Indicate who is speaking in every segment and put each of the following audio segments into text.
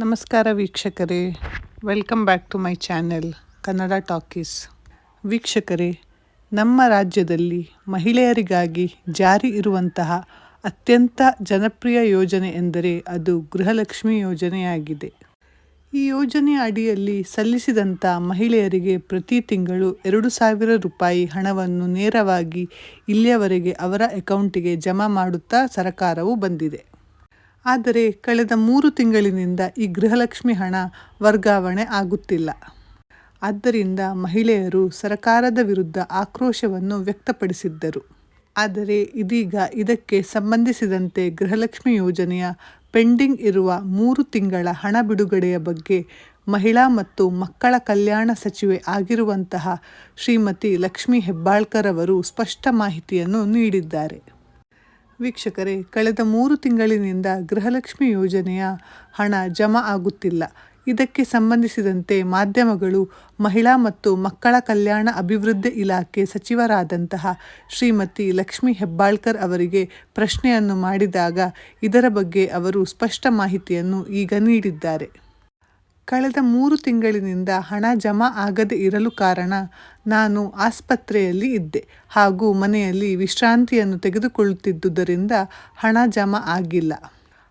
Speaker 1: ನಮಸ್ಕಾರ ವೀಕ್ಷಕರೇ. Welcome back to my channel Kannada talkies ವೀಕ್ಷಕರೇ, ನಮ್ಮ ರಾಜ್ಯದಲ್ಲಿ ಮಹಿಳೆಯರಿಗಾಗಿ ಜಾರಿ ಇರುವಂತಹ ಅತ್ಯಂತ ಜನಪ್ರಿಯ ಯೋಜನೆ ಎಂದರೆ ಅದು ಗೃಹಲಕ್ಷ್ಮಿ ಯೋಜನೆಯಾಗಿದೆ. ಈ ಯೋಜನೆಯ ಅಡಿಯಲ್ಲಿ ಸಲ್ಲಿಸಿದಂಥ ಮಹಿಳೆಯರಿಗೆ ಪ್ರತಿ ತಿಂಗಳು ಎರಡು ಸಾವಿರ ರೂಪಾಯಿ ಹಣವನ್ನು ನೇರವಾಗಿ ಇಲ್ಲಿಯವರೆಗೆ ಅವರ ಅಕೌಂಟಿಗೆ ಜಮಾ ಮಾಡುತ್ತಾ ಸರಕಾರವು ಬಂದಿದೆ. ಆದರೆ ಕಳೆದ ಮೂರು ತಿಂಗಳಿನಿಂದ ಈ ಗೃಹಲಕ್ಷ್ಮಿ ಹಣ ವರ್ಗಾವಣೆ ಆಗುತ್ತಿಲ್ಲ. ಆದ್ದರಿಂದ ಮಹಿಳೆಯರು ಸರಕಾರದ ವಿರುದ್ಧ ಆಕ್ರೋಶವನ್ನು ವ್ಯಕ್ತಪಡಿಸಿದ್ದರು. ಆದರೆ ಇದೀಗ ಇದಕ್ಕೆ ಸಂಬಂಧಿಸಿದಂತೆ ಗೃಹಲಕ್ಷ್ಮಿ ಯೋಜನೆಯ ಪೆಂಡಿಂಗ್ ಇರುವ ಮೂರು ತಿಂಗಳ ಹಣ ಬಿಡುಗಡೆಯ ಬಗ್ಗೆ ಮಹಿಳಾ ಮತ್ತು ಮಕ್ಕಳ ಕಲ್ಯಾಣ ಸಚಿವೆ ಆಗಿರುವಂತಹ ಶ್ರೀಮತಿ ಲಕ್ಷ್ಮಿ ಹೆಬ್ಬಾಳ್ಕರ್ ಅವರು ಸ್ಪಷ್ಟ ಮಾಹಿತಿಯನ್ನು ನೀಡಿದ್ದಾರೆ. ವೀಕ್ಷಕರೇ, ಕಳೆದ ಮೂರು ತಿಂಗಳಿನಿಂದ ಗೃಹಲಕ್ಷ್ಮಿ ಯೋಜನೆಯ ಹಣ ಜಮಾ ಆಗುತ್ತಿಲ್ಲ. ಇದಕ್ಕೆ ಸಂಬಂಧಿಸಿದಂತೆ ಮಾಧ್ಯಮಗಳು, ಮಹಿಳಾ ಮತ್ತು ಮಕ್ಕಳ ಕಲ್ಯಾಣ ಅಭಿವೃದ್ಧಿ ಇಲಾಖೆ ಸಚಿವರಾದಂತಹ ಶ್ರೀಮತಿ ಲಕ್ಷ್ಮಿ ಹೆಬ್ಬಾಳ್ಕರ್ ಅವರಿಗೆ ಪ್ರಶ್ನೆಯನ್ನು ಮಾಡಿದಾಗ ಇದರ ಬಗ್ಗೆ ಅವರು ಸ್ಪಷ್ಟ ಮಾಹಿತಿಯನ್ನು ಈಗ ನೀಡಿದ್ದಾರೆ. ಕಳೆದ ಮೂರು ತಿಂಗಳಿನಿಂದ ಹಣ ಜಮಾ ಆಗದೆ ಇರಲು ಕಾರಣ ನಾನು ಆಸ್ಪತ್ರೆಯಲ್ಲಿ ಇದ್ದೆ ಹಾಗೂ ಮನೆಯಲ್ಲಿ ವಿಶ್ರಾಂತಿಯನ್ನು ತೆಗೆದುಕೊಳ್ಳುತ್ತಿದ್ದುದರಿಂದ ಹಣ ಜಮಾ ಆಗಿಲ್ಲ.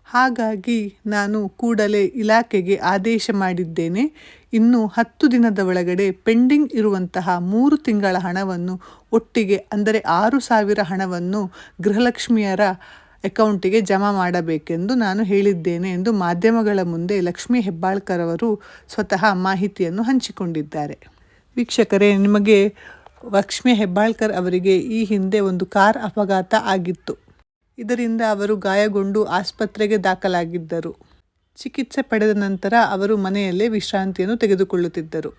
Speaker 1: ಹಾಗಾಗಿ ನಾನು ಕೂಡಲೇ ಇಲಾಖೆಗೆ ಆದೇಶ ಮಾಡಿದ್ದೇನೆ. ಇನ್ನು ಹತ್ತು ದಿನದ ಒಳಗಡೆ ಪೆಂಡಿಂಗ್ ಇರುವಂತಹ ಮೂರು ತಿಂಗಳ ಹಣವನ್ನು ಒಟ್ಟಿಗೆ ಅಂದರೆ ಆರು ಸಾವಿರ ಹಣವನ್ನು ಗೃಹಲಕ್ಷ್ಮಿಯರ ಅಕೌಂಟಿಗೆ ಜಮಾ ಮಾಡಬೇಕೆಂದು ನಾನು ಹೇಳಿದ್ದೇನೆ ಎಂದು ಮಾಧ್ಯಮಗಳ ಮುಂದೆ ಲಕ್ಷ್ಮೀ ಹೆಬ್ಬಾಳ್ಕರ್ ಅವರು ಸ್ವತಃ ಮಾಹಿತಿಯನ್ನು ಹಂಚಿಕೊಂಡಿದ್ದಾರೆ. ವೀಕ್ಷಕರೇ, ನಿಮಗೆ ಲಕ್ಷ್ಮೀ ಹೆಬ್ಬಾಳ್ಕರ್ ಅವರಿಗೆ ಈ ಹಿಂದೆ ಒಂದು ಕಾರ್ ಅಪಘಾತ ಆಗಿತ್ತು. ಇದರಿಂದ ಅವರು ಗಾಯಗೊಂಡು ಆಸ್ಪತ್ರೆಗೆ ದಾಖಲಾಗಿದ್ದರು. ಚಿಕಿತ್ಸೆ ಪಡೆದ ನಂತರ ಅವರು ಮನೆಯಲ್ಲೇ ವಿಶ್ರಾಂತಿಯನ್ನು ತೆಗೆದುಕೊಳ್ಳುತ್ತಿದ್ದರು.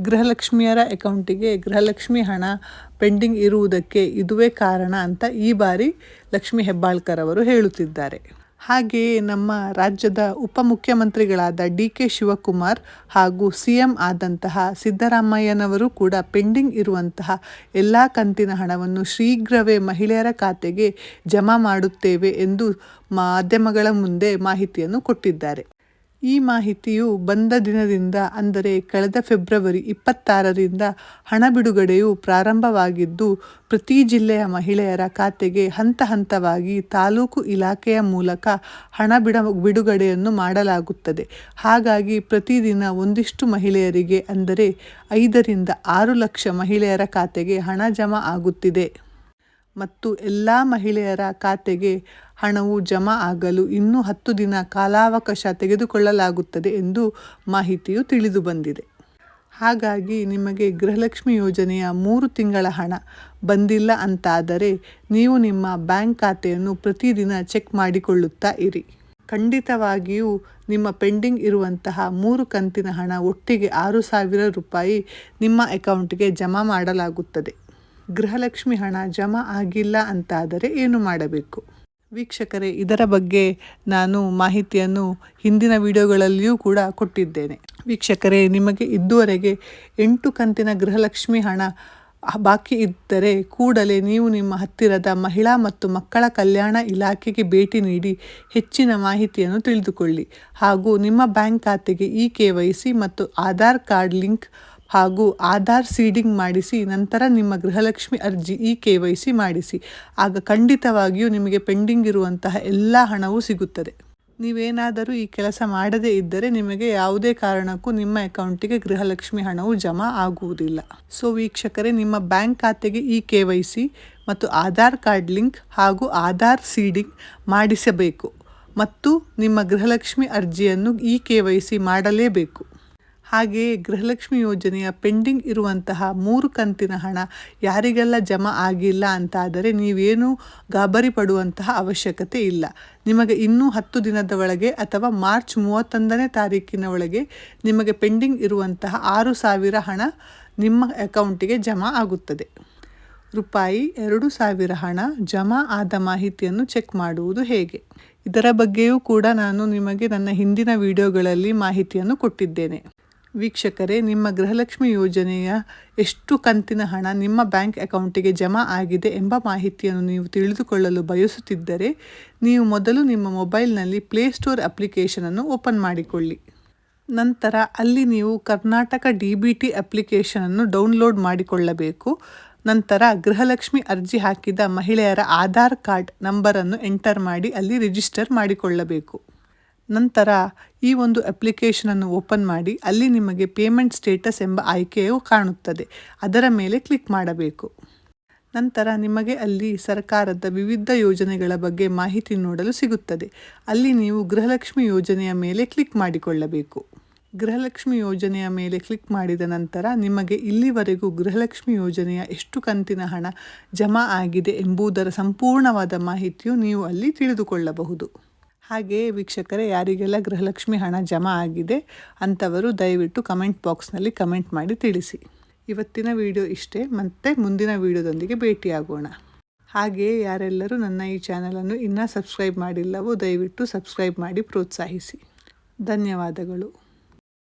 Speaker 1: ಗೃಹಲಕ್ಷ್ಮಿಯರ ಅಕೌಂಟಿಗೆ ಗೃಹಲಕ್ಷ್ಮಿ ಹಣ ಪೆಂಡಿಂಗ್ ಇರುವುದಕ್ಕೆ ಇದುವೇ ಕಾರಣ ಅಂತ ಈ ಬಾರಿ ಲಕ್ಷ್ಮಿ ಹೆಬ್ಬಾಳ್ಕರ್ ಅವರು ಹೇಳುತ್ತಿದ್ದಾರೆ. ಹಾಗೆಯೇ ನಮ್ಮ ರಾಜ್ಯದ ಉಪಮುಖ್ಯಮಂತ್ರಿಗಳಾದ ಡಿ ಕೆ ಶಿವಕುಮಾರ್ ಹಾಗೂ ಸಿ ಎಂ ಆದಂತಹ ಸಿದ್ದರಾಮಯ್ಯನವರು ಕೂಡ ಪೆಂಡಿಂಗ್ ಇರುವಂತಹ ಎಲ್ಲ ಕಂತಿನ ಹಣವನ್ನು ಶೀಘ್ರವೇ ಮಹಿಳೆಯರ ಖಾತೆಗೆ ಜಮಾ ಮಾಡುತ್ತೇವೆ ಎಂದು ಮಾಧ್ಯಮಗಳ ಮುಂದೆ ಮಾಹಿತಿಯನ್ನು ಕೊಟ್ಟಿದ್ದಾರೆ. ಈ ಮಾಹಿತಿಯು ಬಂದ ದಿನದಿಂದ, ಅಂದರೆ ಕಳೆದ ಫೆಬ್ರವರಿ ಇಪ್ಪತ್ತಾರರಿಂದ ಹಣ ಬಿಡುಗಡೆಯು ಪ್ರಾರಂಭವಾಗಿದ್ದು, ಪ್ರತಿ ಜಿಲ್ಲೆಯ ಮಹಿಳೆಯರ ಖಾತೆಗೆ ಹಂತ ಹಂತವಾಗಿ ತಾಲೂಕು ಇಲಾಖೆಯ ಮೂಲಕ ಹಣ ಬಿಡ, ಬಿಡುಗಡೆಯನ್ನು ಮಾಡಲಾಗುತ್ತದೆ. ಹಾಗಾಗಿ ಪ್ರತಿದಿನ ಒಂದಿಷ್ಟು ಮಹಿಳೆಯರಿಗೆ, ಅಂದರೆ ಐದರಿಂದ ಆರು ಲಕ್ಷ ಮಹಿಳೆಯರ ಖಾತೆಗೆ ಹಣ ಜಮಾ ಆಗುತ್ತಿದೆ. ಮತ್ತು ಎಲ್ಲ ಮಹಿಳೆಯರ ಖಾತೆಗೆ ಹಣವು ಜಮಾ ಆಗಲು ಇನ್ನೂ ಹತ್ತು ದಿನ ಕಾಲಾವಕಾಶ ತೆಗೆದುಕೊಳ್ಳಲಾಗುತ್ತದೆ ಎಂದು ಮಾಹಿತಿಯು ತಿಳಿದು ಬಂದಿದೆ. ಹಾಗಾಗಿ ನಿಮಗೆ ಗೃಹಲಕ್ಷ್ಮಿ ಯೋಜನೆಯ ಮೂರು ತಿಂಗಳ ಹಣ ಬಂದಿಲ್ಲ ಅಂತಾದರೆ ನೀವು ನಿಮ್ಮ ಬ್ಯಾಂಕ್ ಖಾತೆಯನ್ನು ಪ್ರತಿದಿನ ಚೆಕ್ ಮಾಡಿಕೊಳ್ಳುತ್ತಾ ಇರಿ. ಖಂಡಿತವಾಗಿಯೂ ನಿಮ್ಮ ಪೆಂಡಿಂಗ್ ಇರುವಂತಹ ಮೂರು ಕಂತಿನ ಹಣ ಒಟ್ಟಿಗೆ ಆರು ಸಾವಿರ ರೂಪಾಯಿ ನಿಮ್ಮ ಅಕೌಂಟ್ಗೆ ಜಮಾ ಮಾಡಲಾಗುತ್ತದೆ. ಗೃಹಲಕ್ಷ್ಮಿ ಹಣ ಜಮಾ ಆಗಿಲ್ಲ ಅಂತಾದರೆ ಏನು ಮಾಡಬೇಕು? ವೀಕ್ಷಕರೇ, ಇದರ ಬಗ್ಗೆ ನಾನು ಮಾಹಿತಿಯನ್ನು ಹಿಂದಿನ ವಿಡಿಯೋಗಳಲ್ಲಿಯೂ ಕೂಡ ಕೊಟ್ಟಿದ್ದೇನೆ. ವೀಕ್ಷಕರೇ, ನಿಮಗೆ ಇದುವರೆಗೆ ಎಂಟು ಕಂತಿನ ಗೃಹಲಕ್ಷ್ಮಿ ಹಣ ಬಾಕಿ ಇದ್ದರೆ ಕೂಡಲೇ ನೀವು ನಿಮ್ಮ ಹತ್ತಿರದ ಮಹಿಳಾ ಮತ್ತು ಮಕ್ಕಳ ಕಲ್ಯಾಣ ಇಲಾಖೆಗೆ ಭೇಟಿ ನೀಡಿ ಹೆಚ್ಚಿನ ಮಾಹಿತಿಯನ್ನು ತಿಳಿದುಕೊಳ್ಳಿ. ಹಾಗೂ ನಿಮ್ಮ ಬ್ಯಾಂಕ್ ಖಾತೆಗೆ ಇ ಕೆ ವೈ ಸಿ ಮತ್ತು ಆಧಾರ್ ಕಾರ್ಡ್ ಲಿಂಕ್ ಹಾಗೂ ಆಧಾರ್ ಸೀಡಿಂಗ್ ಮಾಡಿಸಿ, ನಂತರ ನಿಮ್ಮ ಗೃಹಲಕ್ಷ್ಮಿ ಅರ್ಜಿ ಇ ಕೆ ವೈ ಸಿ ಮಾಡಿಸಿ. ಆಗ ಖಂಡಿತವಾಗಿಯೂ ನಿಮಗೆ ಪೆಂಡಿಂಗ್ ಇರುವಂತಹ ಎಲ್ಲ ಹಣವೂ ಸಿಗುತ್ತದೆ. ನೀವೇನಾದರೂ ಈ ಕೆಲಸ ಮಾಡದೇ ಇದ್ದರೆ ನಿಮಗೆ ಯಾವುದೇ ಕಾರಣಕ್ಕೂ ನಿಮ್ಮ ಅಕೌಂಟಿಗೆ ಗೃಹಲಕ್ಷ್ಮಿ ಹಣವು ಜಮಾ ಆಗುವುದಿಲ್ಲ. ಸೊ, ವೀಕ್ಷಕರೇ, ನಿಮ್ಮ ಬ್ಯಾಂಕ್ ಖಾತೆಗೆ ಇ ಕೆ ವೈ ಸಿ ಮತ್ತು ಆಧಾರ್ ಕಾರ್ಡ್ ಲಿಂಕ್ ಹಾಗೂ ಆಧಾರ್ ಸೀಡಿಂಗ್ ಮಾಡಿಸಬೇಕು. ಮತ್ತು ನಿಮ್ಮ ಗೃಹಲಕ್ಷ್ಮಿ ಅರ್ಜಿಯನ್ನು ಇ ಕೆ ವೈ ಸಿ ಮಾಡಲೇಬೇಕು. ಹಾಗೆಯೇ ಗೃಹಲಕ್ಷ್ಮಿ ಯೋಜನೆಯ ಪೆಂಡಿಂಗ್ ಇರುವಂತಹ ಮೂರು ಕಂತಿನ ಹಣ ಯಾರಿಗೆಲ್ಲ ಜಮಾ ಆಗಿಲ್ಲ ಅಂತಾದರೆ ನೀವೇನು ಗಾಬರಿ ಪಡುವಂತಹ ಅವಶ್ಯಕತೆ ಇಲ್ಲ. ನಿಮಗೆ ಇನ್ನೂ ಹತ್ತು ದಿನದ ಒಳಗೆ ಅಥವಾ ಮಾರ್ಚ್ ಮೂವತ್ತೊಂದನೇ ತಾರೀಕಿನ ಒಳಗೆ ನಿಮಗೆ ಪೆಂಡಿಂಗ್ ಇರುವಂತಹ ಆರು ಸಾವಿರ ಹಣ ನಿಮ್ಮ ಅಕೌಂಟಿಗೆ ಜಮಾ ಆಗುತ್ತದೆ. ರೂಪಾಯಿ ಎರಡು ಸಾವಿರ ಹಣ ಜಮಾ ಆದ ಮಾಹಿತಿಯನ್ನು ಚೆಕ್ ಮಾಡುವುದು ಹೇಗೆ? ಇದರ ಬಗ್ಗೆಯೂ ಕೂಡ ನಾನು ನಿಮಗೆ ನನ್ನ ಹಿಂದಿನ ವಿಡಿಯೋಗಳಲ್ಲಿ ಮಾಹಿತಿಯನ್ನು ಕೊಟ್ಟಿದ್ದೇನೆ. ವೀಕ್ಷಕರೇ, ನಿಮ್ಮ ಗೃಹಲಕ್ಷ್ಮಿ ಯೋಜನೆಯ ಎಷ್ಟು ಕಂತಿನ ಹಣ ನಿಮ್ಮ ಬ್ಯಾಂಕ್ ಅಕೌಂಟಿಗೆ ಜಮಾ ಆಗಿದೆ ಎಂಬ ಮಾಹಿತಿಯನ್ನು ನೀವು ತಿಳಿದುಕೊಳ್ಳಲು ಬಯಸುತ್ತಿದ್ದರೆ, ನೀವು ಮೊದಲು ನಿಮ್ಮ ಮೊಬೈಲ್ನಲ್ಲಿ ಪ್ಲೇಸ್ಟೋರ್ ಅಪ್ಲಿಕೇಶನನ್ನು ಓಪನ್ ಮಾಡಿಕೊಳ್ಳಿ. ನಂತರ ಅಲ್ಲಿ ನೀವು ಕರ್ನಾಟಕ ಡಿ ಬಿ ಟಿ ಅಪ್ಲಿಕೇಶನನ್ನು ಡೌನ್ಲೋಡ್ ಮಾಡಿಕೊಳ್ಳಬೇಕು. ನಂತರ ಗೃಹಲಕ್ಷ್ಮಿ ಅರ್ಜಿ ಹಾಕಿದ ಮಹಿಳೆಯರ ಆಧಾರ್ ಕಾರ್ಡ್ ನಂಬರನ್ನು ಎಂಟರ್ ಮಾಡಿ ಅಲ್ಲಿ ರಿಜಿಸ್ಟರ್ ಮಾಡಿಕೊಳ್ಳಬೇಕು. ನಂತರ ಈ ಒಂದು ಅಪ್ಲಿಕೇಶನನ್ನು ಓಪನ್ ಮಾಡಿ ಅಲ್ಲಿ ನಿಮಗೆ ಪೇಮೆಂಟ್ ಸ್ಟೇಟಸ್ ಎಂಬ ಆಯ್ಕೆಯು ಕಾಣುತ್ತದೆ. ಅದರ ಮೇಲೆ ಕ್ಲಿಕ್ ಮಾಡಬೇಕು. ನಂತರ ನಿಮಗೆ ಅಲ್ಲಿ ಸರ್ಕಾರದ ವಿವಿಧ ಯೋಜನೆಗಳ ಬಗ್ಗೆ ಮಾಹಿತಿ ನೋಡಲು ಸಿಗುತ್ತದೆ. ಅಲ್ಲಿ ನೀವು ಗೃಹಲಕ್ಷ್ಮಿ ಯೋಜನೆಯ ಮೇಲೆ ಕ್ಲಿಕ್ ಮಾಡಿಕೊಳ್ಳಬೇಕು. ಗೃಹಲಕ್ಷ್ಮಿ ಯೋಜನೆಯ ಮೇಲೆ ಕ್ಲಿಕ್ ಮಾಡಿದ ನಂತರ ನಿಮಗೆ ಇಲ್ಲಿವರೆಗೂ ಗೃಹಲಕ್ಷ್ಮಿ ಯೋಜನೆಯ ಎಷ್ಟು ಕಂತಿನ ಹಣ ಜಮಾ ಆಗಿದೆ ಎಂಬುದರ ಸಂಪೂರ್ಣವಾದ ಮಾಹಿತಿಯು ನೀವು ಅಲ್ಲಿ ತಿಳಿದುಕೊಳ್ಳಬಹುದು. ಹಾಗೆಯೇ ವೀಕ್ಷಕರೇ, ಯಾರಿಗೆಲ್ಲ ಗೃಹಲಕ್ಷ್ಮಿ ಹಣ ಜಮಾ ಆಗಿದೆ ಅಂಥವರು ದಯವಿಟ್ಟು ಕಮೆಂಟ್ ಬಾಕ್ಸ್ನಲ್ಲಿ ಕಮೆಂಟ್ ಮಾಡಿ ತಿಳಿಸಿ. ಇವತ್ತಿನ ವಿಡಿಯೋ ಇಷ್ಟೇ, ಮತ್ತೆ ಮುಂದಿನ ವಿಡಿಯೋದೊಂದಿಗೆ ಭೇಟಿಯಾಗೋಣ. ಹಾಗೆಯೇ ಯಾರೆಲ್ಲರೂ ನನ್ನ ಈ ಚಾನಲನ್ನು ಇನ್ನೂ ಸಬ್ಸ್ಕ್ರೈಬ್ ಮಾಡಿಲ್ಲವೋ ದಯವಿಟ್ಟು ಸಬ್ಸ್ಕ್ರೈಬ್ ಮಾಡಿ ಪ್ರೋತ್ಸಾಹಿಸಿ. ಧನ್ಯವಾದಗಳು.